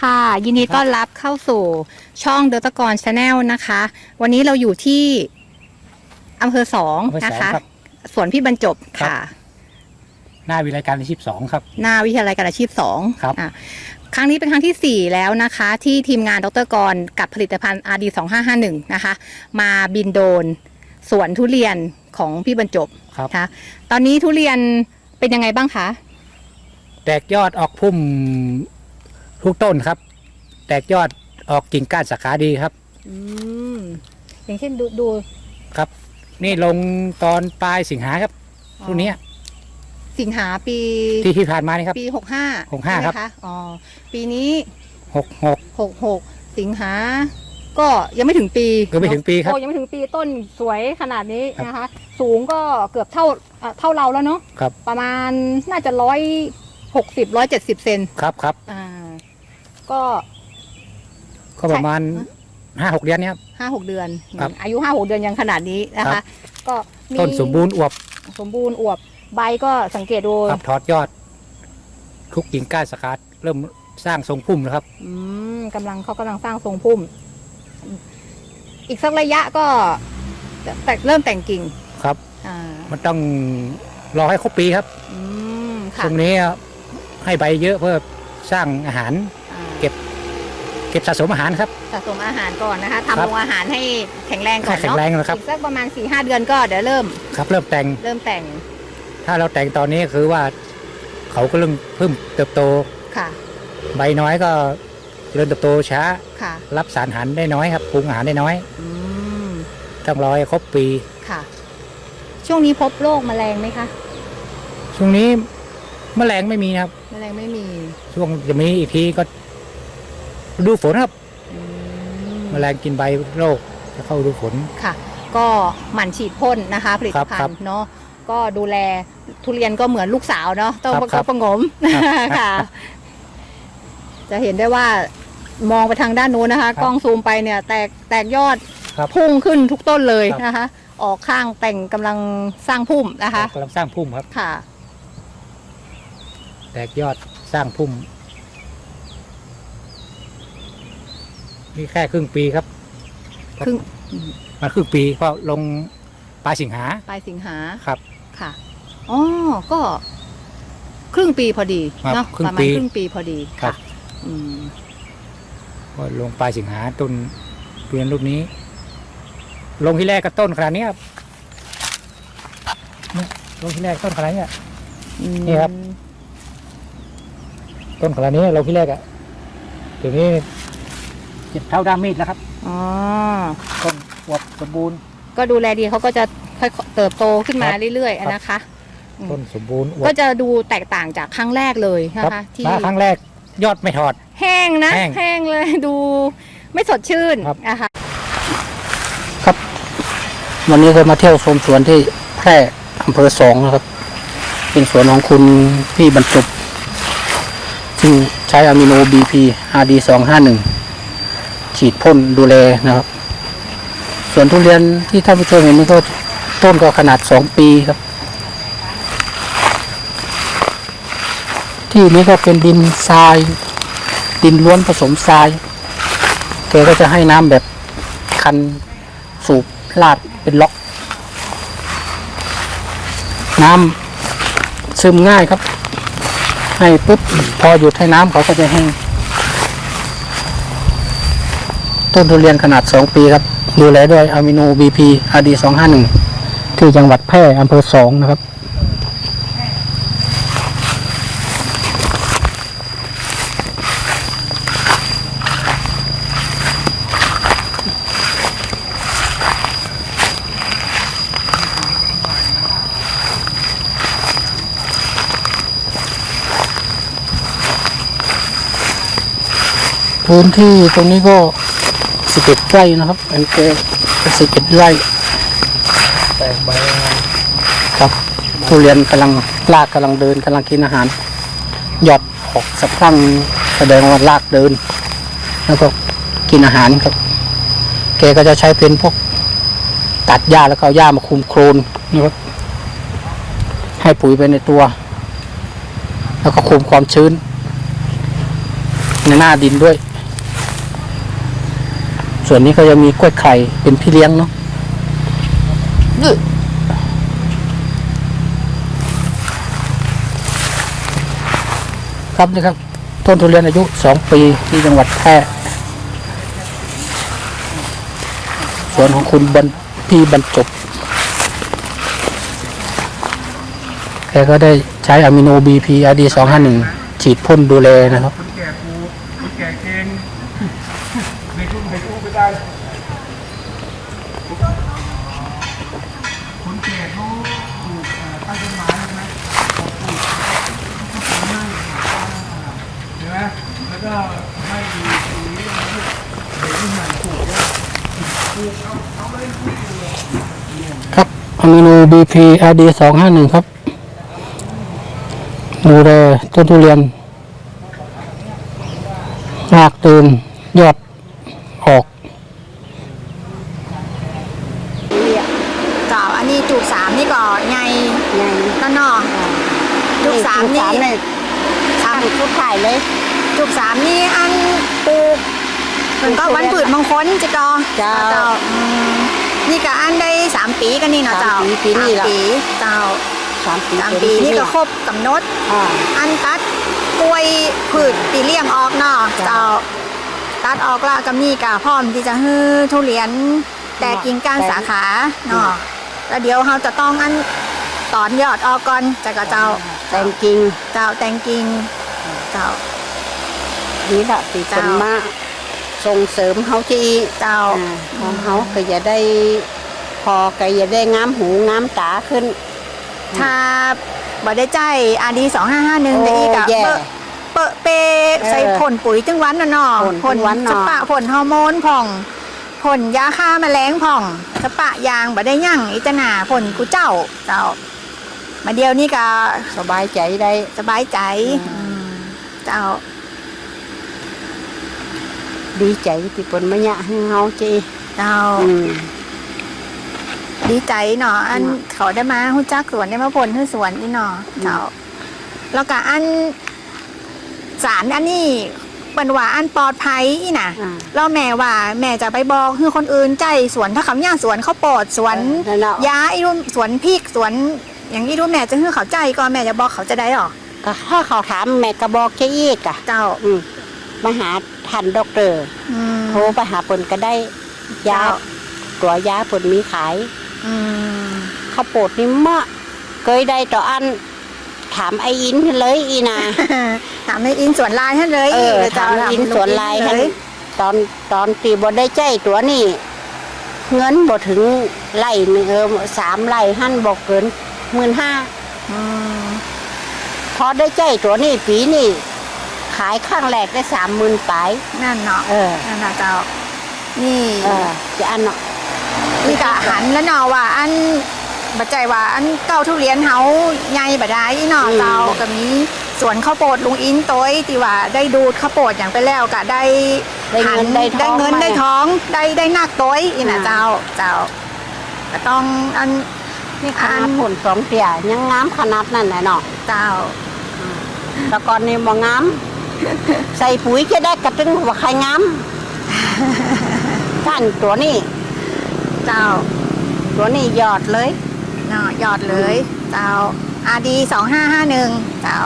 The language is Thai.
ค่ะ ยินดีต้อนรับเข้าสู่ช่องเดลตกรชาแนลนะคะ วันนี้เราอยู่ที่อำเภอสองอำเภอสนะองคะ ครับ สวนพี่บรรจบค่ะ หน้าวิไลการอาชีพสองครับ หน้าวิทยาลัยการอาชีพสองครับ อะครั้งนี้เป็นครั้งที่ 4 แล้วนะคะ ที่ทีมงานดรกรกับผลิตภัณฑ์ RD 2551นะคะ มาบินโดรนสวนทุเรียนของพี่บรรจบครับ นะคะตอนนี้ทุเรียนเป็นยังไงบ้างคะ แตกยอดออกพุ่ม ทุกต้นครับ แตกยอดออกกิ่งก้านสาขาดีครับ อืมอย่างเช่นดูดูครับ นี่ลงตอนปลายสิงหาครับรุ่นเนี้ยสิงหาปีที่ที่ผ่านมานี่ครับ ปีหกห้า65ครับอ๋อปีนี้หกหกหกหกสิงหาก็ยังไม่ถึงปีก็ไม่ถึงปีครับโอ้ยังไม่ถึงปีต้นสวยขนาดนี้ครับนะคะ สูงก็เกือบเท่าอะเท่าเราแล้วเนาะครับ ประมาณน่าจะร้อยหกสิบร้อยเจ็ดสิบเซนครับครับอ่า ก็ก็ประมาณห้าหกเดือนเนี้ยครับ ห้าหกเดือน ครับ อายุห้าหกเดือนยังขนาดนี้นะครัคะบก็มีต้นสมบูรณ์อวบสมบูรณ์อวบใบก็สังเกตดูครับถอดยอด ทุกกิ่งก้านสาขาเริ่มสร้างทรงพุ่มแล้วครับ อืมกำลังเขากำลังสร้างทรงพุ่ม อีกสักระยะก็แต่เริ่มแต่งกิ่งครับ อ่ามันต้องรอให้ครบปีครับอืมค่ะ ตรงนี้ให้ใบเยอะเพื่อสร้างอาหารอ่าเก็บ เก็บสะสมอาหารครับ สะสมอาหารก่อนนะคะครัทำบโรงอาหารให้แข็งแรงก่อนให้แข็งเนาะแรงนะครับ อีกสักประมาณ4ี่ห้าเดือนก็เดี๋ยวเริ่มครับ เริ่มแต่งเริ่มแต่งถ้าเราแต่งตอนนี้คือว่าเขาก็เริ่มเพิ่มเติบโต ค่ะใบน้อยก็เจริญเติบโตช้า ค่ะรับสารอาหารได้น้อยครับปรุงอาหารได้น้อยอืมต้องรอให้ครบปี ค่ะ ช่วงนี้พบโรคแมลงไหมคะช่วงนี้แมลงไม่มีนะครับ แมลงไม่มี ช่วงจะมีอีกทีก็ฤ ดูฝนครับอืมแมลงกินใบโรคจะเข้าฤดูฝนค่ะ ก็หมั่นฉีดพ่นนะคะ ผลิตภัครัณบฑ์เนาะก็ดูแลทุเรียนก็เหมือนลูกสาวเนาะต้องครับประครัคับบประหงมครับค่ะ จะเห็นได้ว่ามองไปทางด้านนู้นนะคะ กล้องซูมไปเนี่ย แตกแตกยอดครับพุ่งขึ้นทุกต้นเลยครับนะคะ ออกข้างแต่งกำลังสร้างพุ่มนะคะกำลังสร้างพุ่มครับค่ะ แตกยอดสร้างพุ่ม นี่แค่ครึ่งปีครับ ครึ่ง มาครึ่งปีก็ลงปลายสิงหาปลายสิงหาครับ ค่ะอ๋อก็ครึ่งปีพอดีครับเนาะครึ่ปงระมาณปีครึ่งปีพอดีครัค่ะบ อืมก็ลงปลายสิงหาต้นเรียนรูปนี้ ลงที่แรกก็ต้นขนาดนี้ครับเนี่ยลงที่แรกต้นขนาดนี้อะนี่ครับ ต้นขนาดนี้ลงที่แรกอะเดี๋ยวนี้ เจ็บเท่าด้ามมีดแล้วครับอ๋อ ต้นอวบสมบูรณ์ ก็ดูแลดีเขาก็จะค่อยเติบโตขึ้นมาเรื่อยๆนะคะต้นสมบูรณ์ก็จะดูแตกต่างจากครั้งแรกเลยนะครัคะ ที่ครั้งแรกยอดไม่ถอด แห้งนะแห้งเลย ดูไม่สดชื่นครับวันนี้เก็มาเที่ยวชมสวนที่แพร่อำเภอสองนะครับ เป็นสวนของคุณพี่บรรจุซึ่งใช้อะมิโน BP RD 2 5 1 ฉีดพ่นดูแลนะครับ ส่วนทุเรียนที่ท่านผู้ชมเห็นนี่ก็ต้นก็ขนาดสองปีครับ ที่นี้ก็เป็นดินทราย ดินล้วนผสมทรายแกก็จะให้น้ำแบบคันสูบลาดเป็นล็อก น้ำซึมง่ายครับ ให้ปุ๊บพอหยุดให้น้ำเขาก็จะแห้ง ต้นทุเรียนขนาด 2 ปีครับ ดูแลด้วยอะมิโนบีพีอาร์ดีสองห้าหนึ่งที่จังหวัดแพร่อำเภอสองนะครับ พื้นที่ตรงนี้ก็ สิบเอ็ดไร่นะครับเป็นเกสิบเอ็ดไร่แตกใบครับทุเรียนกำลังลากกำลังเดินกำลังกินอาหาร หยอดออกสักครั้งแสดงว่าลากเดิน แล้วก็กินอาหารครับ แกก็จะใช้เป็นพวกตัดหญ้าแล้วก็เอาหญ้ามาคุมโครนนะครับให้ปุ๋ยไปในตัว แล้วก็คุมความชื้น ในหน้าดินด้วย ส่วนนี้ก็จะมีกล้วยไข่เป็นพี่เลี้ยงเนาะครับนี่ครับ ต้นทุเรียนอายุสองปีที่จังหวัดแพร่สวนของคุณบรรพี่บรรจบแกก็ได้ใช้อะมิโนบีพีอาดีสองห้าหนึ่งฉีดพ่นดูแลนะครับ คนแก่ปูคนแก่เก่งในรุ่นในอู้ไม่ได้คนแก่เขาป ลูกเอ่อใต้นไม้ใช่ไหมเขาปลูกเขาปลูกใช่ไหมแล้วก็ไม่มีปุ๋ยอะไรพวกเด็กรุ่นใหม่ปลูกเนี่ยปลูกเอาเอาไปปลูกเลยครับอะมิโนบีพีอาดีสองห้าหนึ่งครับ ดูแลต้นทุเรียนรากตื่นยอดออก เก่าอันนี้จูบสามนี่ก็ไง ไงก็นอจูบสามนี่เลยสามทุกถ่ายเลยจูบสามนี่อันปลูกมันก็วันผืดมงคลจะกอเจ้าเจ้าอืมนี่ก็อันได้สามปีกันนี่เนาะเจ้าสามปีปีนี่สามละปีเจ้าสามปีสามปีนี่ก็ครบกำหนดอ่าอันตัดกล้วยผืดปีเลี่ยงออกเนาะเจ้าเจ้าตัดออกแล้วก็มีกะพร้อมที่จะฮื้อทุเรียนแต่กิ่งก้านสาขาเนาะแล้วเดี๋ยวเราจะต้องอัน ตอนยอดออกก่อนจะกะเจ้าแต่งจริงเจ้าแตงกิ่งเจ้านี่แหละตีคนเจ้ามาส่งเสริมเขาที่เจ้าอ่าของเขาก็จะได้ พอก็จะได้งามหูงามตาขึ้น ถ้าบ่ได้ใจอาดีสองห้าห้าหนึ่งโอ้ได้อีกอะแย่เปอะเปอะเปเออใส่ผลปุ๋ยจึงวันน่ะเนาะผลจึงวันเนาะสปะผลฮอร์โมนผ่องผลยาฆ่าแมลงผ่องสปะยางบ่ได้ยั่งอิจนาผลกูเจ้าเจ้า มาเดียวนี่ก็สบายใจได้ สบายใจอืมอืมเจ้า ดีใจที่คนมาเนี่ยให้เขาจีเจ้า อืม ดีใจเนาะอันเนาะเขาได้มาหุ้จักสวนได้มาผลที่สวนนี่เนาะเจ้าแล้วก็อันสารอันนี้เป็นว่าอันปลอดภัยอีน่ะอ่าแล้วแม่ว่า แม่จะไปบอกคือคนอื่นใจสวนถ้าเขาย่างสวนเขาวโปอดสวนเออนั่นเนาะยาอีรุ่มสวนพริกสวน อย่างนี้รู้แม่จะคือเขาใจก็แม่จะบอกเขาจะได้หรอก็ถ้าเขาถามแม่ก็บอกเจ๊อีกอะเจ้า อืมมาหาทันด็อกเตอร์อืม โทรไปหาเปินก็ได้ยาเจ้า ตัวยาเปินมีขายอืมข้าวโพดนี่มะเคยได้ต่ออัน ถามไออินเลยอีนา ถามในอินสวนลายให้เลยเออดี๋ยวจะถามไอ้อินสวนลายเลให้ยตอนตอนตีบได้ใจตัวนี่เงินบ่ถึงไร่หนึ่งเออสามไร่หั่นบอกเกิน หมื่นห้าอืมพอได้ใจตัวนี่ปีนี่ขายข้างแรกได้สามหมื่นปลายนั่นเนาะเออนั่นนะเจ้า นี่ เออจะอันเนาะนี่ก็หันแล้วเนาะว่า อันบัจใจว่า อันเก้าทุเรียนเฮาใหญ่บ่ได้เนาะเจ้าก็มีสวนข้าวโพดลุงอินโต้ยที่ว่าได้ดูดข้าวโพดอย่างไปแล้วก็ได้ได้เงินหัได้ทได้องเงินมาได้ท้องได้ได้นักโต้ยอีน่ะอ่าเจ้าเจ้าก็ต้องอัน นี่ขนาดผลสองเตี่ยยังงามขนาดนั่นแหละเนาะเจ้าแต่ก่อนนี่บ่งามใส่ปุ๋ยจะได้กระตึงว่าใครงามท่านตัวนี้ เจ้า ตัวนี้ยอดเลยเนาะยอดเลย เจ้าอาดีสองห้าห้าหนึ่งเจ้า